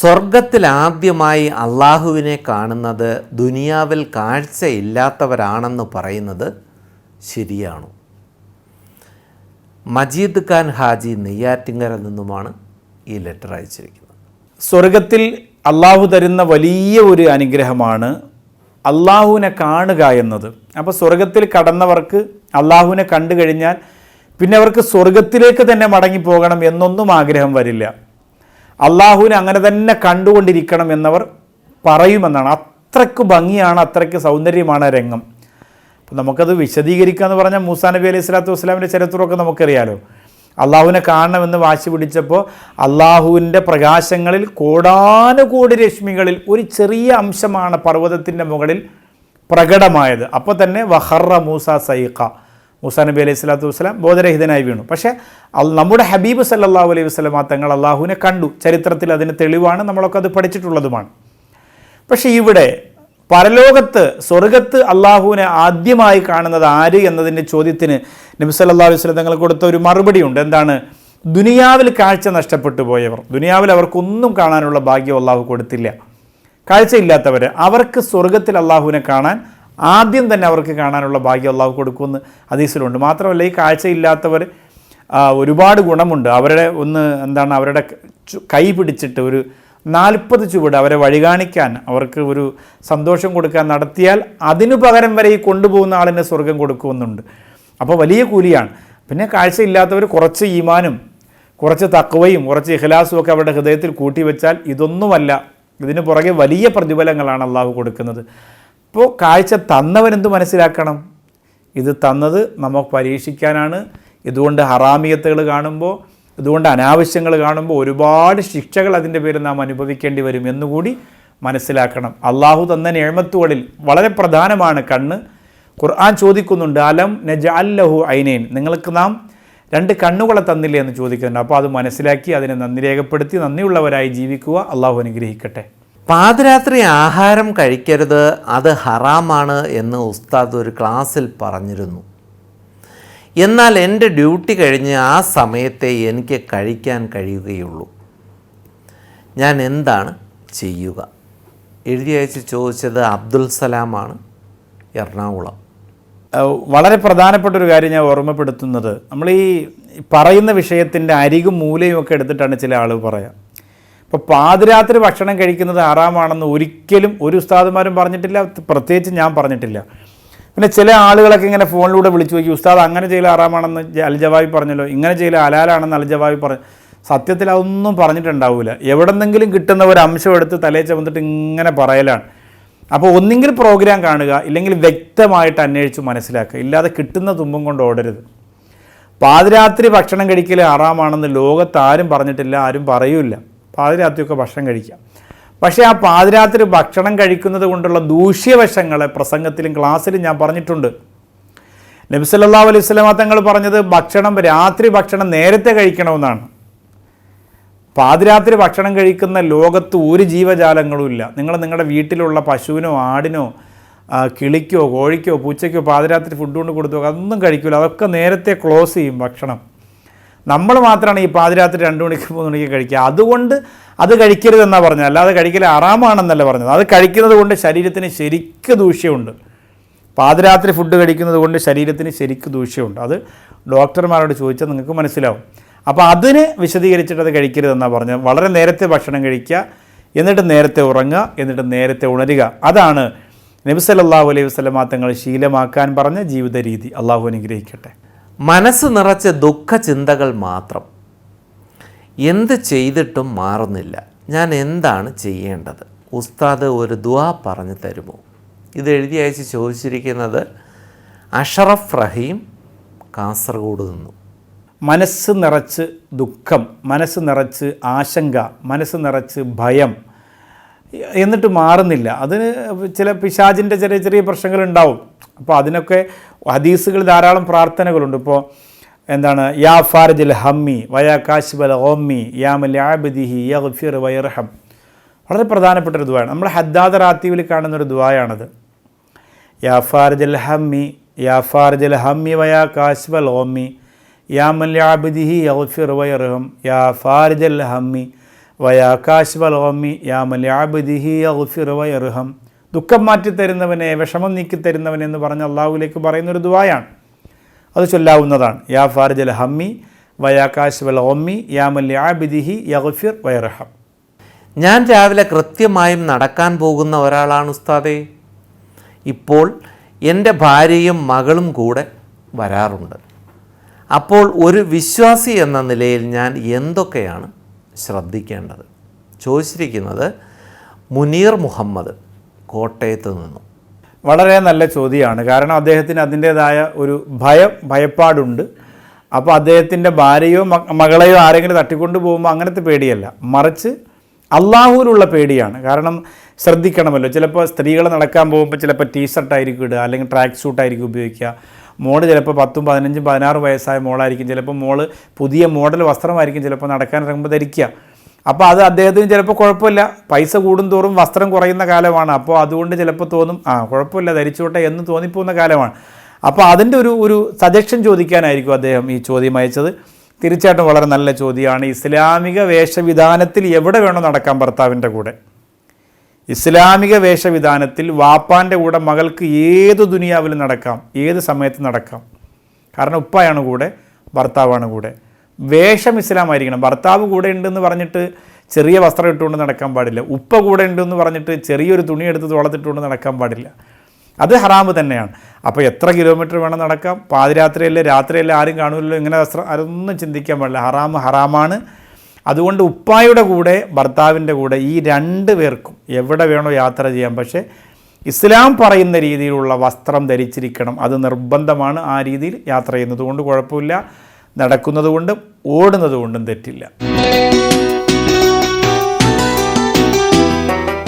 സ്വർഗത്തിൽ ആദ്യമായി അള്ളാഹുവിനെ കാണുന്നത് ദുനിയാവിൽ കാഴ്ചയില്ലാത്തവരാണെന്ന് പറയുന്നത് ശരിയാണോ? മജീദ് ഖാൻ ഹാജി നെയ്യാറ്റിങ്കര നിന്നുമാണ് ഈ ലെറ്റർ അയച്ചിരിക്കുന്നത്. സ്വർഗത്തിൽ അള്ളാഹു തരുന്ന വലിയ ഒരു അനുഗ്രഹമാണ് അള്ളാഹുവിനെ കാണുക എന്നത്. അപ്പോൾ സ്വർഗത്തിൽ കടന്നവർക്ക് അള്ളാഹുവിനെ കണ്ടു കഴിഞ്ഞാൽ പിന്നെ അവർക്ക് സ്വർഗത്തിലേക്ക് തന്നെ മടങ്ങിപ്പോകണം എന്നൊന്നും ആഗ്രഹം വരില്ല. അള്ളാഹുവിനെ അങ്ങനെ തന്നെ കണ്ടുകൊണ്ടിരിക്കണം എന്നവർ പറയുമെന്നാണ്. അത്രയ്ക്ക് ഭംഗിയാണ് അത്രയ്ക്ക് സൗന്ദര്യമാണ് രംഗം. അപ്പം നമുക്കത് വിശദീകരിക്കുക എന്ന് പറഞ്ഞാൽ മൂസാ നബി അലൈഹി സ്വലാത്തു വസ്സലാമിന്റെ ചരിത്രമൊക്കെ നമുക്കറിയാലോ. അള്ളാഹുവിനെ കാണണമെന്ന് വാശി പിടിച്ചപ്പോൾ അള്ളാഹുവിന്റെ പ്രകാശങ്ങളിൽ കോടാനുകോടി രശ്മികളിൽ ഒരു ചെറിയ അംശമാണ് പർവതത്തിന്റെ മുകളിൽ പ്രകടമായത്. അപ്പോൾ തന്നെ വഹറ മൂസ സൈഖ. മൂസാ നബി അലൈഹി സ്വലാത്തു വസ്സലാം ബോധരഹിതനായി വീണു. പക്ഷേ നമ്മുടെ ഹബീബ് സല്ലല്ലാഹു അലൈഹി വസ്ലമ തങ്ങൾ അള്ളാഹുവിനെ കണ്ടു. ചരിത്രത്തിൽ അതിന് തെളിവാണ് നമ്മളൊക്കെ അത് പഠിച്ചിട്ടുള്ളതുമാണ്. പക്ഷേ ഇവിടെ പരലോകത്ത് സ്വർഗത്ത് അള്ളാഹുവിനെ ആദ്യമായി കാണുന്നത് ആര് എന്നതിന്റെ ചോദ്യത്തിന് നബി സല്ലല്ലാഹു അലൈഹി വസല്ലം തങ്ങൾ കൊടുത്ത ഒരു മറുപടിയുണ്ട്. എന്താണ്? ദുനിയാവിൽ കാഴ്ച നഷ്ടപ്പെട്ടു പോയവർ. ദുനിയാവിൽ അവർക്കൊന്നും കാണാനുള്ള ഭാഗ്യം അള്ളാഹു കൊടുത്തില്ല. കാഴ്ചയില്ലാത്തവർ അവർക്ക് സ്വർഗത്തിൽ അള്ളാഹുവിനെ കാണാൻ ആദ്യം തന്നെ അവർക്ക് കാണാനുള്ള ഭാഗ്യം അള്ളാഹു കൊടുക്കുമെന്ന് ഹദീസിലുണ്ട്. മാത്രമല്ല ഈ കാഴ്ചയില്ലാത്തവർ ഒരുപാട് ഗുണമുണ്ട്. അവരുടെ ഒന്ന് എന്താണ് അവരുടെ കൈ പിടിച്ചിട്ട് ഒരു നാൽപ്പത് ചുവട് അവരെ വഴി കാണിക്കാൻ അവർക്ക് ഒരു സന്തോഷം കൊടുക്കാൻ നടത്തിയാൽ അതിനു പകരം വരെ ഈ കൊണ്ടുപോകുന്ന ആളിനെ സ്വർഗം കൊടുക്കുമെന്നുണ്ട്. അപ്പോൾ വലിയ കൂലിയാണ്. പിന്നെ കാഴ്ചയില്ലാത്തവർ കുറച്ച് ഈമാനും കുറച്ച് തക്കവയും കുറച്ച് ഇഖലാസും ഒക്കെ അവരുടെ ഹൃദയത്തിൽ കൂട്ടിവെച്ചാൽ ഇതൊന്നുമല്ല. ഇതിന് പുറകെ വലിയ പ്രതിഫലങ്ങളാണ് അള്ളാഹു കൊടുക്കുന്നത്. അപ്പോൾ കാഴ്ച തന്നവനെന്ത് മനസ്സിലാക്കണം? ഇത് തന്നത് നമുക്ക് പരീക്ഷിക്കാനാണ്. ഇതുകൊണ്ട് ഹറാമിയത്തുകൾ കാണുമ്പോൾ ഇതുകൊണ്ട് അനാവശ്യങ്ങൾ കാണുമ്പോൾ ഒരുപാട് ശിക്ഷകൾ അതിന്റെ പേരിൽ നാം അനുഭവിക്കേണ്ടി വരും എന്നുകൂടി മനസ്സിലാക്കണം. അള്ളാഹു തന്ന നിയമത്തുകളിൽ വളരെ പ്രധാനമാണ് കണ്ണ്. ഖുർആൻ ചോദിക്കുന്നുണ്ട് അലം നജഅല്ലഹു ഐനൈൻ? നിങ്ങൾക്ക് നാം രണ്ട് കണ്ണുകളെ തന്നില്ലേ എന്ന് ചോദിക്കുന്നുണ്ട്. അപ്പോൾ അത് മനസ്സിലാക്കി അതിനെ നന്ദി രേഖപ്പെടുത്തി നന്ദിയുള്ളവരായി ജീവിക്കുക അള്ളാഹു അനുഗ്രഹിക്കട്ടെ. പാതിരാത്രി ആഹാരം കഴിക്കരുത് അത് ഹറാമാണ് എന്ന് ഉസ്താദ് ഒരു ക്ലാസ്സിൽ പറഞ്ഞിരുന്നു. എന്നാൽ എന്റെ ഡ്യൂട്ടി കഴിഞ്ഞ് ആ സമയത്തെ എനിക്ക് കഴിക്കാൻ കഴിയുകയുള്ളൂ. ഞാൻ എന്താണ് ചെയ്യുക? എഴുതി അയച്ച് ചോദിച്ചത് അബ്ദുൽ സലാമാണ് എറണാകുളം. വളരെ പ്രധാനപ്പെട്ട ഒരു കാര്യം ഞാൻ ഓർമ്മപ്പെടുത്തുന്നത്. നമ്മൾ ഈ പറയുന്ന വിഷയത്തിന്റെ അരികും മൂലയും ഒക്കെ എടുത്തിട്ടാണ് ചില ആളുകൾ പറയാം. ഇപ്പോൾ പാതിരാത്രി ഭക്ഷണം കഴിക്കുന്നത് ആറാമാണെന്ന് ഒരിക്കലും ഒരു ഉസ്താദുമാരും പറഞ്ഞിട്ടില്ല പ്രത്യേകിച്ച് ഞാൻ പറഞ്ഞിട്ടില്ല. പിന്നെ ചില ആളുകളൊക്കെ ഇങ്ങനെ ഫോണിലൂടെ വിളിച്ചു നോക്കി ഉസ്താദ് അങ്ങനെ ചെയ്യൽ ആറാമാണെന്ന് അൽജവാബി അൽ പറഞ്ഞല്ലോ ഇങ്ങനെ ചെയ്യൽ അലാലാണെന്ന് അൽജവാബി പറഞ്ഞു സത്യത്തിൽ അതൊന്നും പറഞ്ഞിട്ടുണ്ടാവില്ല എവിടെന്നെങ്കിലും കിട്ടുന്ന ഒരു അംശം എടുത്ത് തലേ ചുമന്നിട്ട് ഇങ്ങനെ പറയലാണ്. അപ്പോൾ ഒന്നെങ്കിൽ പ്രോഗ്രാം കാണുക ഇല്ലെങ്കിൽ വ്യക്തമായിട്ട് അന്വേഷിച്ച് മനസ്സിലാക്കുക. ഇല്ലാതെ കിട്ടുന്ന തുമ്പും കൊണ്ട് ഓടരുത്. പാതിരാത്രി ഭക്ഷണം കഴിക്കൽ ആറാമാണെന്ന് ലോകത്ത് ആരും പറഞ്ഞിട്ടില്ല ആരും പറയൂല പാതിരാത്രിയൊക്കെ ഭക്ഷണം കഴിക്കാം. പക്ഷേ ആ പാതിരാത്രി ഭക്ഷണം കഴിക്കുന്നത് കൊണ്ടുള്ള ദൂഷ്യവശങ്ങളെ പ്രസംഗത്തിലും ക്ലാസ്സിലും ഞാൻ പറഞ്ഞിട്ടുണ്ട്. നബി സല്ലല്ലാഹു അലൈഹി വസല്ലമ തങ്ങൾ പറഞ്ഞത് ഭക്ഷണം രാത്രി ഭക്ഷണം നേരത്തെ കഴിക്കണമെന്നാണ്. പാതിരാത്രി ഭക്ഷണം കഴിക്കുന്ന ലോകത്ത് ഒരു ജീവജാലങ്ങളുമില്ല നിങ്ങൾ നിങ്ങളുടെ വീട്ടിലുള്ള പശുവിനോ ആടിനോ കിളിക്കോ കോഴിക്കോ പൂച്ചയ്ക്കോ പാതിരാത്രി ഫുഡ് കൊണ്ട് കൊടുത്തു അതൊന്നും കഴിക്കില്ല അതൊക്കെ നേരത്തെ ക്ലോസ് ചെയ്യും ഭക്ഷണം. നമ്മൾ മാത്രമാണ് ഈ പാതിരാത്രി രണ്ട് മണിക്ക് മൂന്ന് മണിക്ക് കഴിക്കുക. അതുകൊണ്ട് അത് കഴിക്കരുതെന്നാണ് പറഞ്ഞത്. അല്ലാതെ കഴിക്കൽ ആറാമാണെന്നല്ല പറഞ്ഞത്. അത് കഴിക്കുന്നത് കൊണ്ട് ശരീരത്തിന് ശരിക്ക് ദൂഷ്യമുണ്ട്. പാതിരാത്രി ഫുഡ് കഴിക്കുന്നത് കൊണ്ട് ശരീരത്തിന് ശരിക്ക് ദൂഷ്യമുണ്ട്. അത് ഡോക്ടർമാരോട് ചോദിച്ചാൽ നിങ്ങൾക്ക് മനസ്സിലാവും. അപ്പോൾ അതിന് വിശദീകരിച്ചിട്ട് അത് കഴിക്കരുതെന്നാണ് പറഞ്ഞത്. വളരെ നേരത്തെ ഭക്ഷണം കഴിക്കുക എന്നിട്ട് നേരത്തെ ഉറങ്ങുക എന്നിട്ട് നേരത്തെ ഉണരുക. അതാണ് നബി സല്ലല്ലാഹു അലൈഹി വസല്ലമ തങ്ങൾ ശീലമാക്കാൻ പറഞ്ഞ ജീവിത രീതി അള്ളാഹു അനുഗ്രഹിക്കട്ടെ. മനസ്സ് നിറച്ച ദുഃഖ ചിന്തകൾ മാത്രം. എന്ത് ചെയ്തിട്ടും മാറുന്നില്ല. ഞാൻ എന്താണ് ചെയ്യേണ്ടത്? ഉസ്താദ് ഒരു ദുആ പറഞ്ഞു തരുമോ? ഇത് എഴുതി അയച്ച് ചോദിച്ചിരിക്കുന്നത് അഷറഫ് റഹീം കാസർഗോഡ് നിന്നു. മനസ്സ് നിറച്ച് ദുഃഖം മനസ്സ് നിറച്ച് ആശങ്ക മനസ്സ് നിറച്ച് ഭയം എന്നിട്ട് മാറുന്നില്ല. അതിന് ചില പിശാചിന്റെ ചെറിയ ചെറിയ പ്രശ്നങ്ങളുണ്ടാവും അപ്പോൾ അതിനൊക്കെ ഹദീസുകൾ ധാരാളം പ്രാർത്ഥനകളുണ്ട്. ഇപ്പോൾ എന്താണ്? യാ ഫാർജൽ ഹമ്മി വയാ കാശിബൽ ഓമ്മി യാമൽ ആബിദിഹി യഗ്ഫിർ വയർഹം. വളരെ പ്രധാനപ്പെട്ട ഒരു ദുവാണ് നമ്മൾ ഹദ്ദാദ റാത്തീവിൽ കാണുന്ന ഒരു ദുവായാണത് യാ ഫാർജൽ ഹമ്മി യാ ഫാർജൽ ഹമ്മി വയാ കാശിബൽ ഓമ്മി യാമൽ ആബിദിഹി യഗ്ഫിർ വയർഹം. യാ ഫാർജൽ ഹമ്മി വയാ കാശിബൽ ഓമ്മി യാമൽ ആബിദിഹി യഫിർ വയർഹം. ദുഃഖം മാറ്റി തരുന്നവനെ വിഷമം നീക്കി തരുന്നവനെ എന്ന് പറഞ്ഞ് അള്ളാഹുലേക്ക് പറയുന്നൊരു ദുവായാണ് അത് ചൊല്ലാവുന്നതാണ്. യാ ഫാർജൽ ഹമ്മി വയാകാശ് വൽ ഒമ്മി യാമല്യാബിദിഹി യഗ്ഫിർ വയർഹം ഞാൻ രാവിലെ കൃത്യമായും നടക്കാൻ പോകുന്ന ഒരാളാണ് ഉസ്താദേ. ഇപ്പോൾ എന്റെ ഭാര്യയും മകളും കൂടെ വരാറുണ്ട്. അപ്പോൾ ഒരു വിശ്വാസി എന്ന നിലയിൽ ഞാൻ എന്തൊക്കെയാണ് ശ്രദ്ധിക്കേണ്ടത്? ചോദിച്ചിരിക്കുന്നത് മുനീർ മുഹമ്മദ്. കോട്ടയത്ത് നിന്നും. വളരെ നല്ല ചോദ്യമാണ്. കാരണം അദ്ദേഹത്തിന് അതിന്റേതായ ഒരു ഭയം ഭയപ്പാടുണ്ട്. അപ്പോൾ അദ്ദേഹത്തിന്റെ ഭാര്യയോ മകളെയോ ആരെങ്കിലും തട്ടിക്കൊണ്ട് പോകുമ്പോൾ അങ്ങനത്തെ പേടിയല്ല. മറിച്ച് അള്ളാഹുവിലുള്ള പേടിയാണ്. കാരണം ശ്രദ്ധിക്കണമല്ലോ. ചിലപ്പോൾ സ്ത്രീകൾ നടക്കാൻ പോകുമ്പോൾ ചിലപ്പോൾ ടീഷർട്ടായിരിക്കും ഇടുക അല്ലെങ്കിൽ ട്രാക്ക് സൂട്ടായിരിക്കും ഉപയോഗിക്കുക. മോൾ ചിലപ്പോൾ പത്തും പതിനഞ്ചും പതിനാറ് വയസ്സായ മോളായിരിക്കും. ചിലപ്പോൾ മോൾ പുതിയ മോഡൽ വസ്ത്രമായിരിക്കും ചിലപ്പോൾ നടക്കാൻ ഇറങ്ങുമ്പോൾ ധരിക്കുക. അപ്പോൾ അത് അദ്ദേഹത്തിന് ചിലപ്പോൾ കുഴപ്പമില്ല. പൈസ കൂടുന്തോറും വസ്ത്രം കുറയുന്ന കാലമാണ്. അപ്പോൾ അതുകൊണ്ട് ചിലപ്പോൾ തോന്നും ആ കുഴപ്പമില്ല ധരിച്ചോട്ടെ എന്ന് തോന്നിപ്പോകുന്ന കാലമാണ്. അപ്പോൾ അതിന്റെ ഒരു ഒരു സജഷൻ ചോദിക്കാനായിരിക്കും അദ്ദേഹം ഈ ചോദ്യം അയച്ചത്. തീർച്ചയായിട്ടും വളരെ നല്ല ചോദ്യമാണ്. ഇസ്ലാമിക വേഷവിധാനത്തിൽ എവിടെ വേണോ നടക്കാൻ ഭർത്താവിന്റെ കൂടെ. ഇസ്ലാമിക വേഷവിധാനത്തിൽ വാപ്പാന്റെ കൂടെ മകൾക്ക് ഏത് ദുനിയാവിലും നടക്കാം ഏത് സമയത്ത് നടക്കാം. കാരണം ഉപ്പായാണ് കൂടെ ഭർത്താവാണ് കൂടെ. വേഷം ഇസ്ലാമായിരിക്കണം. ഭർത്താവ് കൂടെ ഉണ്ടെന്ന് പറഞ്ഞിട്ട് ചെറിയ വസ്ത്രം ഇട്ടുകൊണ്ട് നടക്കാൻ പാടില്ല. ഉപ്പ കൂടെ ഉണ്ടെന്ന് പറഞ്ഞിട്ട് ചെറിയൊരു തുണി എടുത്ത് തോളത്തിട്ടുകൊണ്ട് നടക്കാൻ പാടില്ല. അത് ഹറാമ് തന്നെയാണ്. അപ്പോൾ എത്ര കിലോമീറ്റർ വേണം നടക്കാം? പാതിരാത്രിയല്ലേ രാത്രിയല്ലേ ആരും കാണുമല്ലോ ഇങ്ങനെ വസ്ത്രം അതൊന്നും ചിന്തിക്കാൻ പാടില്ല. ഹറാമ് ഹറാമാണ്. അതുകൊണ്ട് ഉപ്പായുടെ കൂടെ ഭർത്താവിന്റെ കൂടെ ഈ രണ്ട് പേർക്കും എവിടെ വേണോ യാത്ര ചെയ്യാം. പക്ഷേ ഇസ്ലാം പറയുന്ന രീതിയിലുള്ള വസ്ത്രം ധരിച്ചിരിക്കണം. അത് നിർബന്ധമാണ് ആ രീതിയിൽ യാത്ര ചെയ്യുന്നത്. കൊണ്ട് കുഴപ്പമില്ല. നടക്കുന്നത് ഓടുന്നതുകൊണ്ടും തെറ്റില്ല.